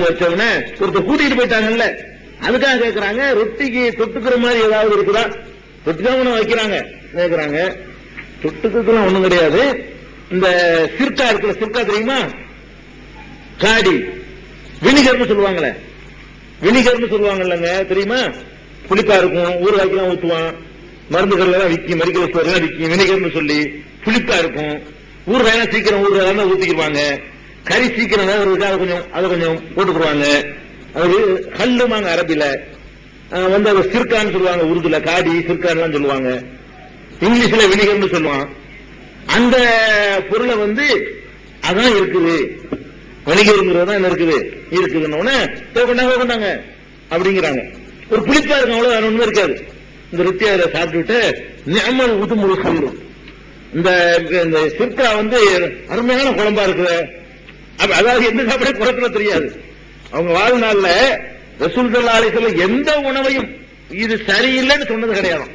வச்சவன ஒருத்தர் கூட்டிட்டு போயிட்டாங்கல்ல அதுக்காக கேக்குறாங்க ரொட்டிக்கு தொட்டுக்கிற மாதிரி ஏதாவது இருக்குதா? தொட்டு உணவு வைக்கிறாங்க. கேக்குறாங்க? தொட்டுக்கிறதுலாம் ஒண்ணும் கிடையாது. இந்த சிற்கா இருக்குல்ல சிற்கா தெரியுமா? காடி. வினிகர்னு சொல்லுவாங்களே. வினிகர்னு சொல்லுவாங்கல்லங்க தெரியுமா? புளிப்பா இருக்கும் ஊறுகாய்க்கெல்லாம் ஊத்துவான். மருந்துகள் எல்லாம் விற்கும் மெடிக்கல் ஸ்டோர் எல்லாம் விற்கும் வினிகர்னு சொல்லி புளிப்பா இருக்கும். ஊறுகாயெல்லாம் சீக்கிரம் ஊறுகாய் ஊத்திக்கிடுவாங்க கறி சீக்கிரம் வேகிறதுக்கு அதை கொஞ்சம் அதை கொஞ்சம் போட்டுக்குருவாங்க. அது கல்லுமாங்க அரபில. வந்து அது சிற்கான்னு சொல்லுவாங்க உருதுல காடி சிற்கான்லாம் சொல்லுவாங்க. இங்கிலீஷ்ல வினிகர்னு சொல்லுவான். அந்த பொருளை வந்து அதான் இருக்குது. வணிகருங்கிறது தான் என்ன இருக்குது? இருக்குதுன்னு கொண்டாங்க கொண்டாங்க அப்படிங்கிறாங்க. ஒரு புளிப்பா இருக்கும் அவ்வளவு வேற ஒண்ணுமே இருக்காது. இந்த ருத்தியால சாப்பிட்டுட்டு நியமல் உதுமுறை சொல்லும் இந்த இந்த சிற்கா வந்து அருமையான குழம்பா இருக்குது. அதாவது எந்த சாப்பிட குறைக்கல தெரியாது. அவங்க வாழ்நாள்ல ரசூல் எந்த உணவையும் இது சரியில்லைன்னு சொன்னது கிடையாது.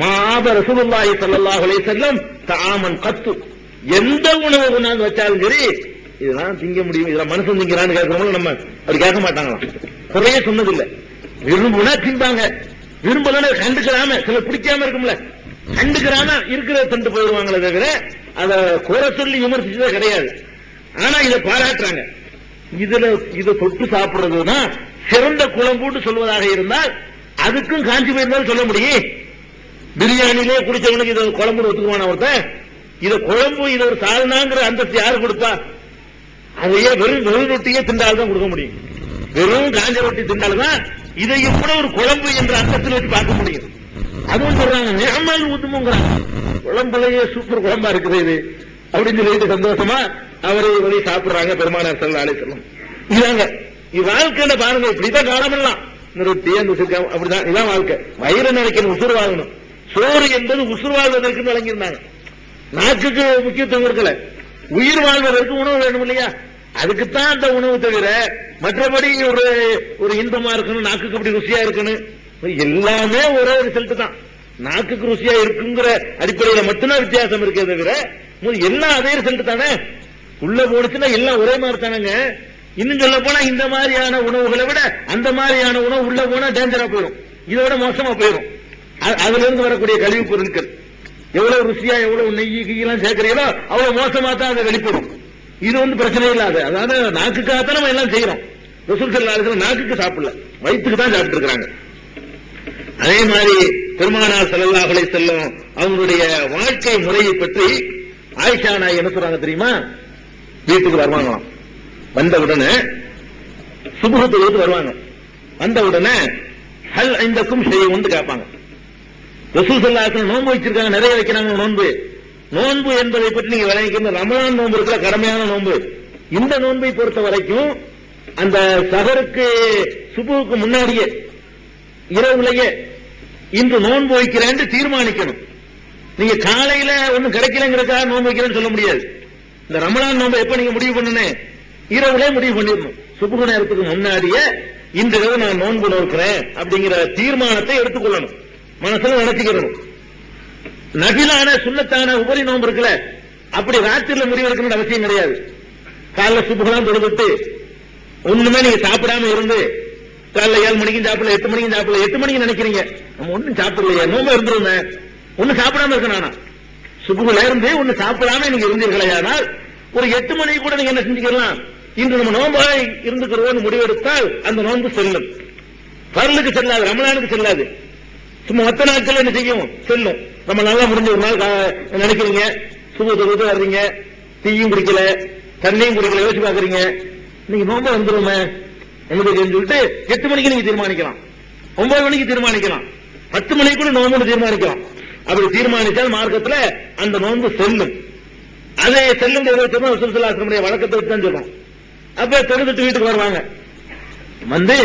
மாத ரசூலுல்லாஹி ஸல்லல்லாஹு அலைஹி வஸல்லம் தாமன் கத்து. எந்த உணவை கொண்டாந்து வச்சாலும் சரி இதெல்லாம் திங்க முடியும் இதெல்லாம் மனுஷன் திங்கிறான்னு கேட்கறவங்க நம்ம அப்படி கேட்க மாட்டாங்களாம். குறைய சொன்னதில்லை. விரும்புனா திம்பாங்க விரும்பலன்னு கண்டுக்கிறாம சில பிடிக்காம இருக்கும்ல. கண்டுக்கிறாம இருக்கிற தண்டு போயிடுவாங்களே தவிர அத குறை சொல்லி விமர்சிச்சதே கிடையாது. ஆனா இதை பாராட்டுறாங்க. இதுல இதை தொட்டு சாப்பிடுறதுதான் சிறந்த குழம்புன்னு சொல்வதாக இருந்தால் அதுக்கும் காஞ்சி போயிருந்தாலும் சொல்ல முடியும். பிரியாணிலே குடிச்சவனுக்கு இதை குழம்பு ஒத்துக்குவான ஒருத்தன்? இத குழம்பு இது ஒரு சாதனாங்கிற அந்தஸ்து யாரு கொடுப்பா அதையே வெறும் வெறும் ரொட்டியே திண்டால்தான் கொடுக்க முடியும். வெறும் காஞ்ச ரொட்டி திண்டால்தான் இதை கூட ஒரு குழம்பு என்ற அந்தத்தில் வச்சு பார்க்க முடியும். அதுவும் சொல்றாங்க நியமல் ஊத்துமுங்கிறாங்க. குழம்புலயே சூப்பர் குழம்பா இருக்குது இது அப்படின்னு சொல்லிட்டு சந்தோஷமா அவரை வழி சாப்பிடுறாங்க பெருமானார் செல்ல ஆலை செல்லும் இதாங்க. வாழ்க்கையில பாருங்க இப்படிதான் காலமெல்லாம். இந்த அந்த அப்படிதான். இதான் வாழ்க்கை. வயிறு நினைக்கணும் உசுறு வாங்கணும் சோறு என்பது உசுறு வாழ்வதற்கு வழங்கியிருந்தாங்க நாக்குக்கு முக்கியத்துவம் இருக்கல உயிர் வாழ்வதற்கு உணவு வேணும் இல்லையா? அதுக்குத்தான் அந்த உணவு தவிர மற்றபடி ஒரு ஒரு இன்பமா இருக்கணும் நாக்குக்கு அப்படி ருசியா இருக்கணும். எல்லாமே ஒரே ரிசல்ட் தான். நாக்குக்கு ருசியா இருக்குங்கிற அடிப்படையில மட்டும்தான் வித்தியாசம் இருக்கே தவிர எல்லாம் அதே ரிசல்ட் தானே? உள்ள போடுச்சுன்னா எல்லாம் ஒரே மாதிரி தானேங்க. இன்னும் சொல்ல போனா இந்த மாதிரியான உணவுகளை விட அந்த மாதிரியான உணவு உள்ள போனா டேஞ்சரா போயிடும் இதை விட மோசமா போயிடும் அதுல இருந்து வரக்கூடிய கழிவு பொருட்கள். எவ்வளவு ருசியா எவ்வளவு நெய் கீயெல்லாம் சேர்க்கிறீங்களோ அவ்வளவு மோசமா தான் அதை வெளிப்படும். இது வந்து பிரச்சனை இல்லாத அதாவது நாக்குக்காகத்தான் நம்ம எல்லாம் செய்யறோம் ரசூல் செல்லாத நாக்குக்கு சாப்பிடல. வயிற்றுக்கு தான் சாப்பிட்டு இருக்கிறாங்க. அதே மாதிரி பெருமானார் செல்லல்லாஹலை செல்லும் அவங்களுடைய வாழ்க்கை முறையை பற்றி ஆயிஷா நாய் என்ன சொல்றாங்க தெரியுமா? வீட்டுக்கு வருவாங்களாம். வந்த உடனே சுபுகத்துக்கு வருவாங்க. வந்த உடனே ஹல் ஐந்தக்கும் செய்யும் கேட்பாங்க. ரசூல் சல்லாசன் நோன்பு வச்சிருக்காங்க நிறைய வைக்கிறாங்க நோன்பு. நோன்பு என்பதை பற்றி நீங்க விளங்கிக்கணும் ரமலான் நோன்பு இருக்கிற கடமையான நோன்பு. இந்த நோன்பை பொறுத்த வரைக்கும் அந்த சகருக்கு சுபுவுக்கு முன்னாடியே இரவுலையே இன்று நோன்பு வைக்கிறேன் தீர்மானிக்கணும். நீங்க காலையில ஒண்ணும் கிடைக்கலங்கிறதுக்காக நோன்பு வைக்கிறேன்னு சொல்ல முடியாது. இந்த ரமலான் நோன்பை எப்ப நீங்க முடிவு பண்ணனே? இரவுலே முடிவு பண்ணிடணும். சுபுக நேரத்துக்கு முன்னாடியே இந்த இரவு நான் நோன்பு நோக்கிறேன் அப்படிங்கிற தீர்மானத்தை எடுத்துக்கொள்ளணும். மனசுல நினைச்சுக்கிறணும் நபிலான சுண்ணத்தான உபரி நோன்பு இருக்குல்ல அப்படி ராத்திரில முடிவு எடுக்கணும்னு அவசியம் கிடையாது. காலைல சுபுகலாம் தொடுத்துட்டு ஒண்ணுமே நீங்க சாப்பிடாம இருந்து காலைல ஏழு மணிக்கும் சாப்பிடல எட்டு மணிக்கும் சாப்பிடல எட்டு மணிக்கு நினைக்கிறீங்க. நம்ம ஒண்ணும் சாப்பிடலையே நோம்பு இருந்துருந்தேன் ஒண்ணு சாப்பிடாம இருக்கணும் ஆனா சுபுகுல இருந்து ஒண்ணு சாப்பிடாம நீங்க இருந்தீர்களே ஆனால் ஒரு எட்டு மணிக்கு கூட நீங்க என்ன செஞ்சுக்கலாம்? இன்று நம்ம நோம்பா இருந்துக்கிறோம் முடிவெடுத்தால் அந்த நோன்பு செல்லும். பரலுக்கு செல்லாது ரமலானுக்கு செல்லாது. சும்மா மத்த நாட்கள் என்ன செய்யும்? செல்லும். நம்ம நல்லா முடிஞ்ச ஒரு நாள் நினைக்கிறீங்க. சுப தொகுத்து வர்றீங்க. தீயும் குடிக்கல தண்ணியும் குடிக்கல யோசிச்சு பாக்குறீங்க. நீங்க நோம்ப வந்துருமே. எனக்கு சொல்லிட்டு எட்டு மணிக்கு நீங்க தீர்மானிக்கலாம். ஒன்பது மணிக்கு தீர்மானிக்கலாம். பத்து மணிக்கு கூட நோம்பு தீர்மானிக்கலாம். அப்படி தீர்மானித்தால் மார்க்கத்துல அந்த நோன்பு செல்லும். அதை செல்லும் சுற்றுலாசிரமுடைய வழக்கத்தை வச்சு தான் சொல்றோம். அப்ப தொழுதுட்டு வீட்டுக்கு வருவாங்க. வந்து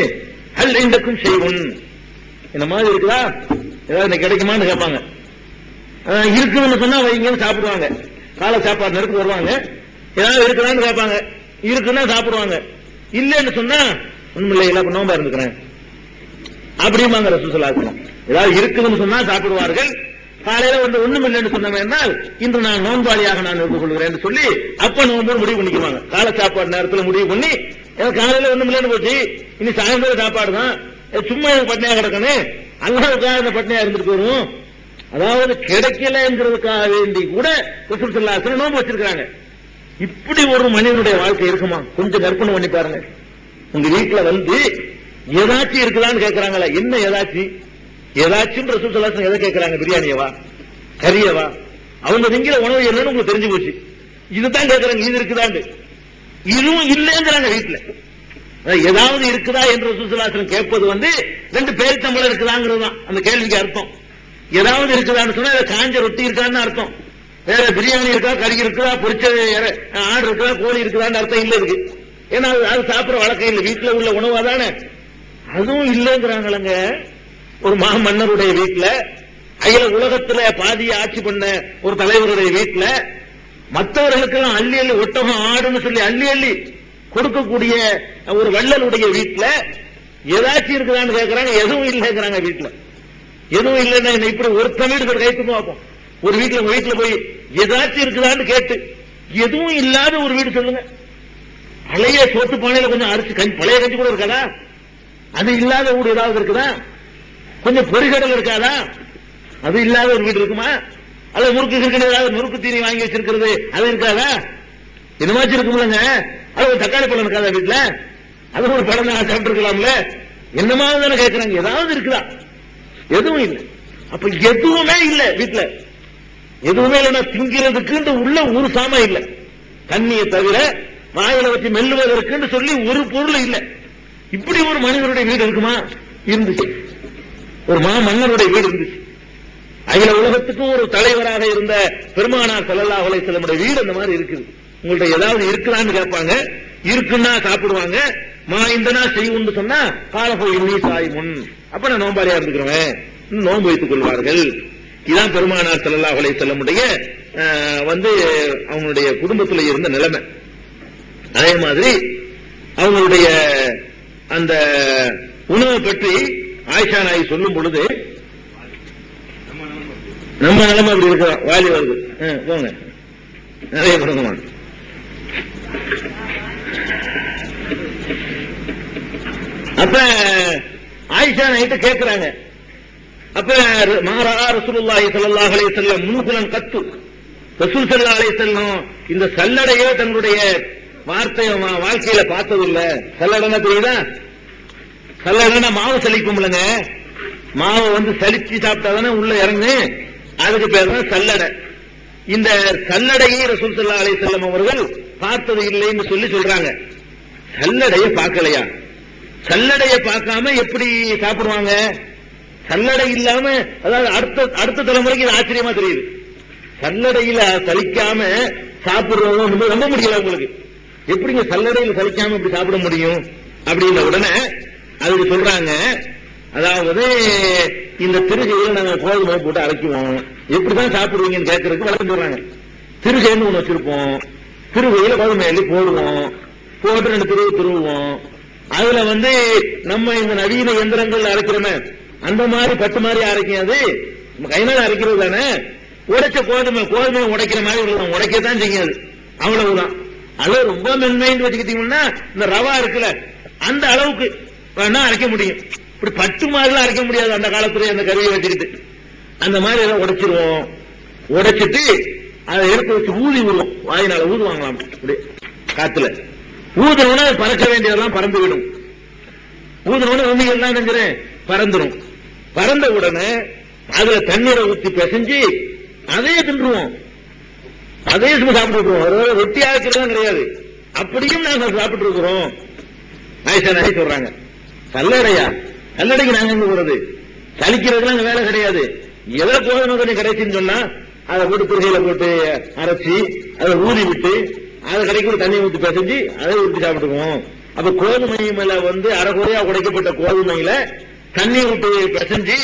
ஹல் இண்டக்கும் செய்வோம் இந்த மாதிரி இருக்குதா? ஏதாவது கிடைக்குமான்னு கேட்பாங்க. இருக்குதுன்னு சொன்னா வைங்கன்னு சாப்பிடுவாங்க. காலை சாப்பாடு நேரத்துக்கு வருவாங்க ஏதாவது இருக்குதான்னு கேட்பாங்க. இருக்குன்னா சாப்பிடுவாங்க. இல்லைன்னு சொன்னா ஒண்ணும் இல்லை இல்ல நோம்பா இருந்துக்கிறேன். அப்படிம்பாங்க ரசூசலாக்கணும் ஏதாவது இருக்குதுன்னு சொன்னா சாப்பிடுவார்கள். காலையில வந்து ஒண்ணும் இல்லைன்னு என்றால் இன்று நான் நோன்பாளியாக நான் இருந்து கொள்கிறேன் சொல்லி அப்ப நோன்பு முடிவு பண்ணிக்குவாங்க. கால சாப்பாடு நேரத்தில் முடிவு பண்ணி காலையில ஒண்ணும் இல்லைன்னு போச்சு. இனி சாயந்தரம் சாப்பாடு தான். சும்மா எனக்கு பட்னியா கிடக்கணும் அல்லாவுக்காக இந்த பட்னியா இருந்துட்டு போயிடும் அதாவது கிடைக்கலங்கிறதுக்காக வேண்டி கூட ரசூல் ஸல்லல்லாஹு நோன்பு வச்சிருக்காங்க இப்படி ஒரு மனிதனுடைய வாழ்க்கை இருக்குமா? கொஞ்சம் கற்பனை பண்ணி பாருங்க. உங்க வீட்டுல வந்து ஏதாச்சும் இருக்குதான்னு கேட்கிறாங்களா என்ன ஏதாச்சும்? ஏதாச்சும் ரசூல் எதை கேட்கிறாங்க? பிரியாணியவா கரியவா அவங்க திங்கிற உணவு என்னன்னு உங்களுக்கு தெரிஞ்சு போச்சு. இதுதான் கேக்குறாங்க இது இருக்குதாண்டு. இதுவும் இல்லைங்கிறாங்க வீட்டுல ஏதாவது இருக்குதா என்று சுசலாசனம் கேட்பது வந்து ரெண்டு பேரித்தம்பளம் இருக்குதாங்கிறது தான். அந்த கேள்விக்கு அர்த்தம். ஏதாவது இருக்குதான்னு சொன்னா காஞ்ச ரொட்டி இருக்கான்னு அர்த்தம். வேற பிரியாணி இருக்கா கறி இருக்குதா பொரிச்ச ஆடு இருக்குதா கோழி இருக்குதான்னு அர்த்தம் இல்ல இருக்கு ஏன்னா அது- அது சாப்பிடுற வழக்கம் இல்லை. வீட்டுல உள்ள உணவா தானே. அதுவும் இல்லைங்கிறாங்களங்க. ஒரு மாமன்னருடைய வீட்டுல அகில உலகத்துல பாதியை ஆட்சி பண்ண ஒரு தலைவருடைய வீட்டுல மற்றவர்களுக்கெல்லாம் அள்ளி அள்ளி ஒட்டகம் ஆடுன்னு சொல்லி அள்ளி அள்ளி கொடுக்கக்கூடிய ஒரு வள்ளலுடைய வீட்டுல ஏதாச்சும் இருக்குதான்னு கேட்கறாங்க எதுவும் இல்லைங்கிறாங்க வீட்டுல எதுவும் இல்லைன்னா இப்படி ஒருத்தன் வீடு கைத்து பார்ப்போம். ஒரு வீட்டுல உங்க வீட்டுல போய் ஏதாச்சும் இருக்குதான்னு கேட்டு எதுவும் இல்லாத ஒரு வீடு சொல்லுங்க. பழைய சோத்து பானையில கொஞ்சம் அரிசி கஞ்சி பழைய கஞ்சி கூட இருக்காதா? அது இல்லாத வீடு ஏதாவது இருக்குதா? கொஞ்சம் பொறிகடல் இருக்காதா? அது இல்லாத ஒரு வீடு இருக்குமா? அல்ல முறுக்கு கிறுக்கு ஏதாவது முறுக்கு தீனி வாங்கி வச்சிருக்கிறது அது இருக்காதா? என்னமாச்சும் இருக்குமில்லங்க அது ஒரு தக்காளி பழம் இருக்காதா வீட்டுல அது ஒரு பழம் நான் சாப்பிட்டுருக்கலாம்ல. என்னமாவது தானே கேட்கறாங்க ஏதாவது இருக்குதா? எதுவும் இல்லை. அப்ப எதுவுமே இல்ல வீட்டுல எதுவுமே இல்லைன்னா திங்கிறதுக்கு உள்ள ஒரு சாமா இல்ல. தண்ணியை தவிர வாயில வச்சு மெல்லுவதற்குன்னு சொல்லி ஒரு பொருள் இல்ல. இப்படி ஒரு மனிதனுடைய வீடு இருக்குமா? இருந்துச்சு ஒரு மா மன்னருடைய வீடு இருந்துச்சு. அகில உலகத்துக்கும் ஒரு தலைவராக இருந்த பெருமானார் செல்லல்லா அலைஹி வீடு அந்த மாதிரி இருக்குது. உங்கள்ட்ட ஏதாவது இருக்குதான்னு கேட்பாங்க. இருக்குன்னா சாப்பிடுவாங்க. மா இந்தனா செய்யும்னு சொன்னா காலப்போ இன்னி சாய் முன் அப்ப நான் நோம்பாளியா இருந்துக்கிறவன் நோன்பு வைத்துக் கொள்வார்கள். இதான் பெருமானார் செல்லல்லா உலக செல்லமுடைய வந்து அவங்களுடைய குடும்பத்தில் இருந்த நிலைமை. அதே மாதிரி அவங்களுடைய அந்த உணவை பற்றி ஆயிஷா நாய் சொல்லும் பொழுது நம்ம நிலைமை அப்படி இருக்க வாலி வருது. போங்க. நிறைய கொடுங்கம்மா அப்ப ஆயிஷா நைட்டு கேக்குறாங்க. அப்ப மாறா ரசூலுல்லாஹி ஸல்லல்லாஹு அலைஹி வஸல்லம் முன்குலன் கத்து. ரசூல் ஸல்லல்லாஹு அலைஹி வஸல்லம் இந்த சல்லடையே தன்னுடைய வார்த்தைய வா- வாழ்க்கையில பார்த்தது இல்ல சல்லடைனா தெரியுதா? சல்லடைனா மாவு சலிக்கும்லங்க மாவை வந்து சலிச்சு சாப்பிட்டாதானே உள்ள இறங்கு. அதுக்கு பேர் தான் சல்லடை. இந்த சல்லடையை ரசூல் ஸல்லல்லாஹு அலைஹி அவர்கள் பார்த்தது இல்லைன்னு சொல்லி சொல்றாங்க. சல்லடைய பார்க்கலையா? சல்லடைய பார்க்காம எப்படி சாப்பிடுவாங்க? சல்லடை இல்லாம அதாவது அடுத்த அடுத்த தலைமுறைக்கு இது ஆச்சரியமா தெரியுது. சல்லடையில சலிக்காம சாப்பிடுறோம் ரொம்ப நம்ப முடியல உங்களுக்கு எப்படிங்க சல்லடையில சலிக்காம இப்படி சாப்பிட முடியும்? அப்படின்ன உடனே அதுக்கு சொல்றாங்க. அதாவது இந்த திருகையில நாங்க கோதுமை போட்டு அரைக்குவோம் எப்படிதான் சாப்பிடுவீங்கன்னு கேட்கறதுக்கு வளர்ந்து சொல்றாங்க. திருகைன்னு ஒண்ணு வச்சிருப்போம். திருகையில கோதுமை அள்ளி போடுவோம். போட்டு ரெண்டு திருவு திருவுவோம். அதுல வந்து நம்ம இந்த நவீன எந்திரங்கள் அரைக்கிறோமே அந்த மாதிரி பட்டு மாதிரி அரைக்கும் அது நம்ம கைனால அரைக்கிறது தானே? உடைச்ச கோதுமை கோதுமை உடைக்கிற மாதிரி இருக்கும். உடைக்கத்தான் செய்யாது அவ்வளவுதான். அளவு ரொம்ப மென்மைன்னு வச்சுக்கிட்டீங்கன்னா இந்த ரவா இருக்குல்ல அந்த அளவுக்கு வேணா அரைக்க முடியும். இப்படி பட்டு மாதிரிலாம் அரைக்க முடியாது. அந்த காலத்துல அந்த கருவியை வச்சுக்கிட்டு. அந்த மாதிரி எல்லாம் உடைச்சிருவோம். உடைச்சிட்டு அதை எடுத்து வச்சு ஊதி விடுவோம் வாயினால ஊதுவாங்களாம். இப்படி காத்துல. ஊதுனோட பறக்க வேண்டியதெல்லாம் பறந்து விடும் ஊதுனோட உண்மைகள் தான் நினைக்கிறேன்? பறந்துடும் பறந்த உடனே அதுல தண்ணீரை ஊத்தி பிசைஞ்சு அதையே தின்றுவோம். அதே சும்மா சாப்பிட்டு இருக்கிறோம் ரொட்டி ரொட்டியா கிடையாது. அப்படியும் நாங்க சாப்பிட்டு இருக்கிறோம் ஆயிஷா நாய் சொல்றாங்க? பல்லடையா கல்லடைக்கு நாங்க எங்க போறது? சலிக்கிறதுலாம் அங்க வேலை கிடையாது. எதை போதனை கொஞ்சம் கிடைச்சுன்னு சொன்னா அதை போட்டு திருகையில போட்டு அரைச்சி அதை ஊறி விட்டு அதை கடைக்கு தண்ணி ஊற்றி பிசைஞ்சு அதை ஊற்றி சாப்பிட்டுக்குவோம். அப்ப கோதுமையில மேல வந்து அரைகுறையா உடைக்கப்பட்ட கோதுமையில தண்ணி விட்டு பிசைஞ்சு